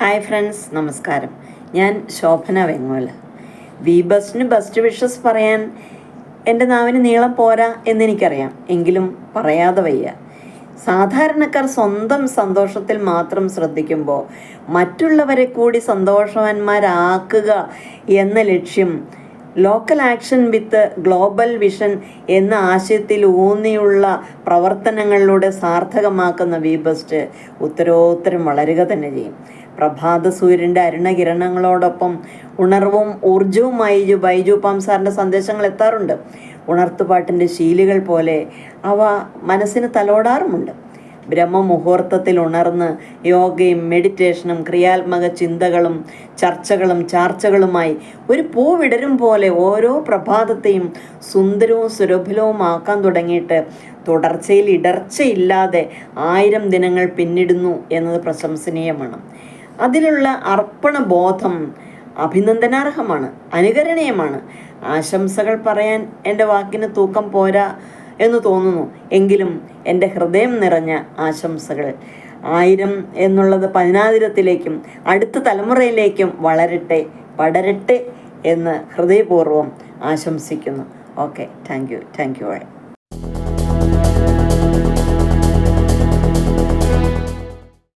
Hi friends നമസ്കാരം. ഞാൻ ശോഭന വെങ്ങോൽ വി ബസ്റ്റിന് ബെസ്റ്റ് വിഷസ് പറയാൻ എന്റെ നാവിന് നീളം പോരാ എന്നെനിക്കറിയാം. എങ്കിലും പറയാതെ വയ്യ. സാധാരണക്കാർ സ്വന്തം സന്തോഷത്തിൽ മാത്രം ശ്രദ്ധിക്കുമ്പോൾ മറ്റുള്ളവരെ കൂടി സന്തോഷവാന്മാരാക്കുക എന്ന ലക്ഷ്യം local action with global vision എന്ന ആശയത്തിൽ ഊന്നിയുള്ള പ്രവർത്തനങ്ങളിലൂടെ സാർത്ഥകമാക്കുന്ന വി ബസ്റ്റ് ഉത്തരോത്തരം വളരുക തന്നെ ചെയ്യും. പ്രഭാത സൂര്യന്റെ അരുണകിരണങ്ങളോടൊപ്പം ഉണർവും ഊർജവുമായി ബൈജു പാം സാറിന്റെ സന്ദേശങ്ങൾ എത്താറുണ്ട്. ഉണർത്തുപാട്ടിന്റെ ശീലുകൾ പോലെ അവ മനസ്സിന് തലോടാറുമുണ്ട്. ബ്രഹ്മമുഹൂർത്തത്തിൽ ഉണർന്ന് യോഗയും മെഡിറ്റേഷനും ക്രിയാത്മക ചിന്തകളും ചർച്ചകളും ചാർച്ചകളുമായി ഒരു പൂവിടരും പോലെ ഓരോ പ്രഭാതത്തെയും സുന്ദരവും സുരഭിലവുമാക്കാൻ തുടങ്ങിയിട്ട് തുടർച്ചയിൽ ഇടർച്ചയില്ലാതെ ആയിരം ദിനങ്ങൾ പിന്നിടുന്നു എന്നത് പ്രശംസനീയമാണ്. അതിലുള്ള അർപ്പണ ബോധം അഭിനന്ദനാർഹമാണ് അനുകരണീയമാണ്. ആശംസകൾ പറയാൻ എന്റെ വാക്കിന് തൂക്കം പോരാ. എന്ന് തോന്നുന്നു. എങ്കിലും എന്റെ ഹൃദയം നിറഞ്ഞ ആശംസകൾ. ആയിരം എന്നുള്ളത് പതിനായിരത്തിലേക്കും അടുത്ത തലമുറയിലേക്കും വളരട്ടെ പടരട്ടെ എന്ന് ഹൃദയപൂർവം ആശംസിക്കുന്നു. Okay thank you thank you all